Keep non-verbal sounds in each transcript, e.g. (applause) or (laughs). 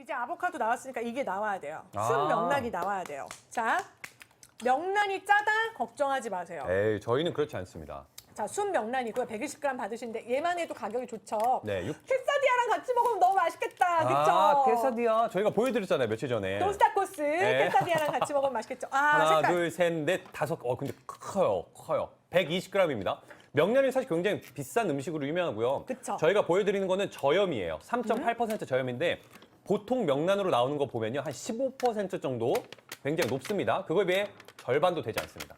이제 아보카도 나왔으니까 이게 나와야 돼요. 아. 순 명란이 나와야 돼요. 자, 명란이 짜다 걱정하지 마세요. 에이, 저희는 그렇지 않습니다. 자, 순 명란이고요. 120g 받으시는데 얘만 해도 가격이 좋죠. 네, 육... 캐사디아랑 같이 먹으면 너무 맛있겠다. 그쵸? 아, 케사디아. 저희가 보여드렸잖아요, 며칠 전에. 도스타코스 네. 캐사디아랑 같이 먹으면 맛있겠죠. 아, 하나, 색깔. 둘, 셋, 넷, 다섯. 어, 근데 커요, 커요. 120g입니다. 명란이 사실 굉장히 비싼 음식으로 유명하고요. 그쵸. 저희가 보여드리는 거는 저염이에요. 3.8% 저염인데 보통 명란으로 나오는 거 보면요. 한 15% 정도 굉장히 높습니다. 그거에 비해 절반도 되지 않습니다.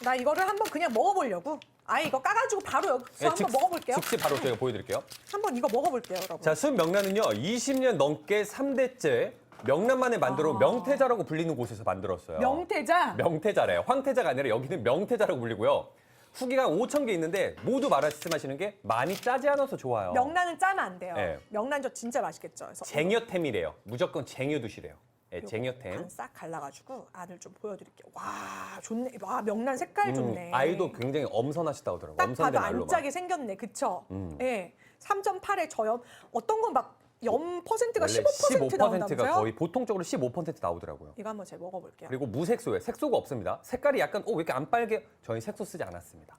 나 이거를 한번 그냥 먹어보려고. 아예 이거 까가지고 바로 여기서 네, 한번 먹어볼게요. 즉시 바로 저희가 보여드릴게요. (laughs) 한번 이거 먹어볼게요, 여러분. 자, 순 명란은요. 20년 넘게 3대째 명란만을 만들어 명태자라고 불리는 곳에서 만들었어요. 아. 명태자. 명태자래요. 황태자가 아니라 여기는 명태자라고 불리고요. 후기가 5천 개 있는데 모두 말씀하시는 게 많이 짜지 않아서 좋아요. 명란은 짜면 안 돼요. 네. 명란젓 진짜 맛있겠죠. 그래서 쟁여템이래요. 무조건 쟁여 두시래요. 예, 쟁여템. 반싹 갈라가지고 안을 좀 보여드릴게요. 와 좋네. 와 명란 색깔 좋네. 음, 아이도 굉장히 엄선하시다고 하더라고요. 딱 엄선된 봐도 안 알로만. 짜게 생겼네. 그쵸? 음. 예. 3.8의 저염. 어떤 건 막 0%가 원래 15% 15%가 나온다면서요? 거의 보통적으로 15% 나오더라고요. 이거 한번 제가 먹어볼게요. 그리고 무색소예요. 색소가 없습니다. 색깔이 약간 어, 왜 이렇게 안 빨개? 저희 색소 쓰지 않았습니다.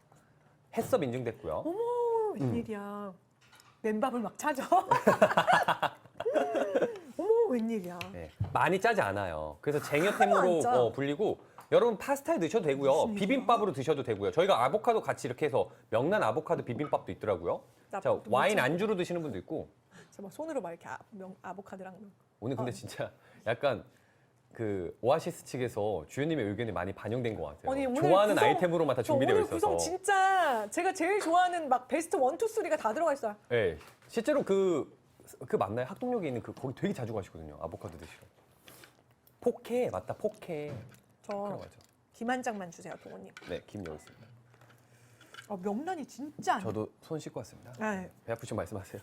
해썹 인증됐고요. 어머 웬일이야. 맨밥을 막 찾아. (laughs) 어머 웬일이야. 네, 많이 짜지 않아요. 그래서 안 쟁여템으로 짜. 어, 불리고 여러분 파스타에 드셔도 되고요. 무슨 일이야? 비빔밥으로 드셔도 되고요. 저희가 아보카도 같이 이렇게 해서 명란 아보카도 비빔밥도 있더라고요. 나 자, 또 와인? 안주로 드시는 분도 있고 제가 막 손으로 막 이렇게 아, 명, 아보카도랑 오늘 근데 어. 진짜 약간 그 오아시스 측에서 주연님의 의견이 많이 반영된 것 같아요. 아니, 오늘 좋아하는 구성- 아이템으로만 다 저 준비되어 오늘 있어서. 구성 진짜 제가 제일 좋아하는 막 베스트 원, 투, 쓰리가 다 들어가 있어요. 네, 실제로 그, 그 맞나요? 학동역에 있는 그 거기 되게 자주 가시거든요. 아보카도 드시러. 포케 맞다 포케. 저 그런 거죠. 김한 장만 주세요, 동호님. 네, 김 여기 있습니다. 어, 명란이 진짜 안 저도 손 씻고 왔습니다. 네, 배 아프시면 말씀하세요.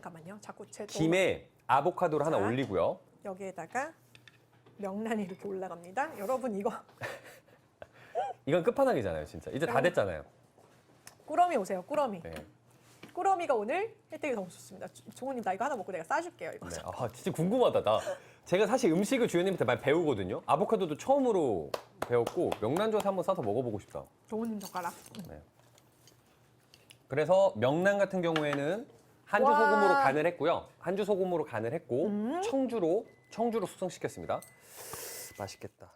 잠깐만요. 자꾸 제또 김에 아보카도를 하나 자. 올리고요. 여기에다가 명란이 이렇게 올라갑니다. 여러분 이거 (laughs) 이건 끝판왕이잖아요, 진짜. 이제 다. 됐잖아요. 꾸러미 오세요. 꾸러미. 네. 꾸러미가 오늘 혜택이 너무 좋습니다. 조- 종호님 나 이거 하나 먹고 내가 싸줄게요. 이거. 네. 아, 진짜 궁금하다. 나 제가 사실 음식을 주연님한테 많이 배우거든요. 아보카도도 처음으로 배웠고 명란젓 한번 싸서 먹어보고 싶다. 종호님 젓가락. 그래서 명란 같은 경우에는 한주 와. 소금으로 간을 했고요. 한주 소금으로 간을 했고 음. 청주로 청주로 숙성시켰습니다. 맛있겠다.